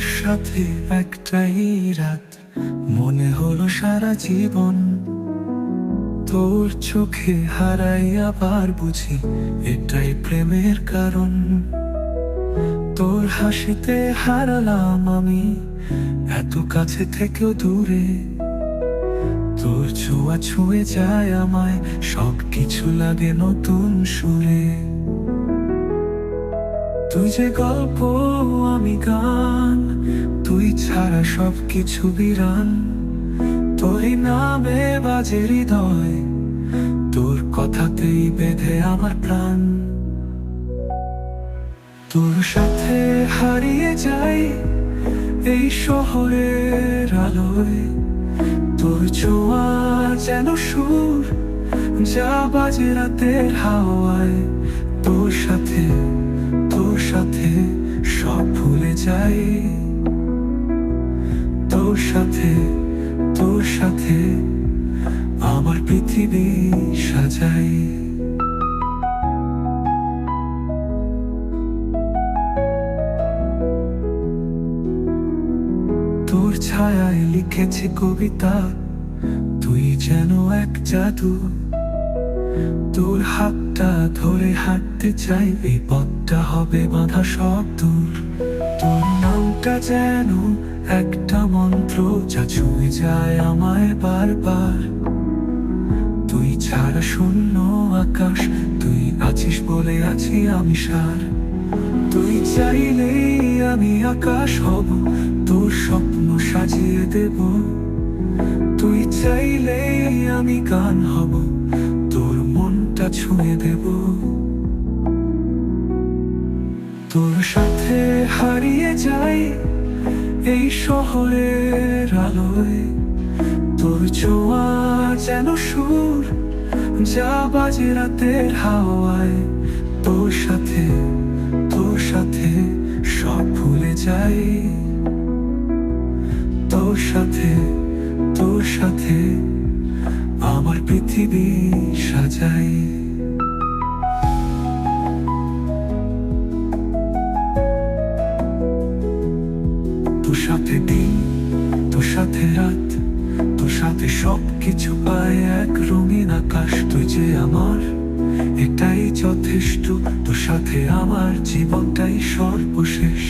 সাথে একটাই রাত। মনে হলো সারা জীবন। তোর চোখে হারাই আবার বুঝি, এটাই প্রেমের কারণ। তোর হাসিতে হারালাম আমি, এত কাছে থেকেও দূরে। তোর ছোঁয়া ছুঁয়ে যায় আমায় সব কিছু লাগে নতুন সুরে। তুই যে গল্প আমি গান ছাড়া সব কিছু বিরান তোরই নামে বাজে হৃদয়। তোর কথাতেই বেঁধে আমার প্রাণ। তোর সাথে হারিয়ে যাই এই শহরের আলোয়। তোর ছোঁয়া যেন সুর যা বাজে রাতের হাওয়ায়। তোর সাথে তোর সাথে সব ভুলে যাই। তোর সাথে তোর সাথে আমার পৃথিবী সাজাই। তোর ছায়ায় লিখেছি কবিতা, তুই যেন এক জাদু। তোর হাতটা ধরে হাঁটতে চাই, এই পথটা হবে বাঁধা সব দূর। তোর নামটা যেন একটা মন্ত্র যা ছুঁয়ে যায় আমায় বারবার। তুই ছাড়া শূন্য আকাশ, তুই আছিস বলে আছি আমি সার। তুই চাইলেই আমি আকাশ হব, তোর স্বপ্ন সাজিয়ে দেব। তুই চাইলেই আমি গান হব, তোর মনটা ছুঁয়ে দেব। তোর সাথে হারিয়ে যাই এই শহরের আলোয় তোর ছোঁয়া যেন সুর, যা বাজে রাতের হাওয়ায়। তোর সাথে তোর সাথে সব ভুলে যাই। তোর সাথে তোর সাথে আমার পৃথিবী সাজাই। সাথে দিন, তোর সাথে রাত, তোর সাথে সব কিছু পায় এক রঙিন আকাশ। তুই যে আমার এটাই যথেষ্ট, তোর সাথে আমার জীবনটাই সর্বশেষ।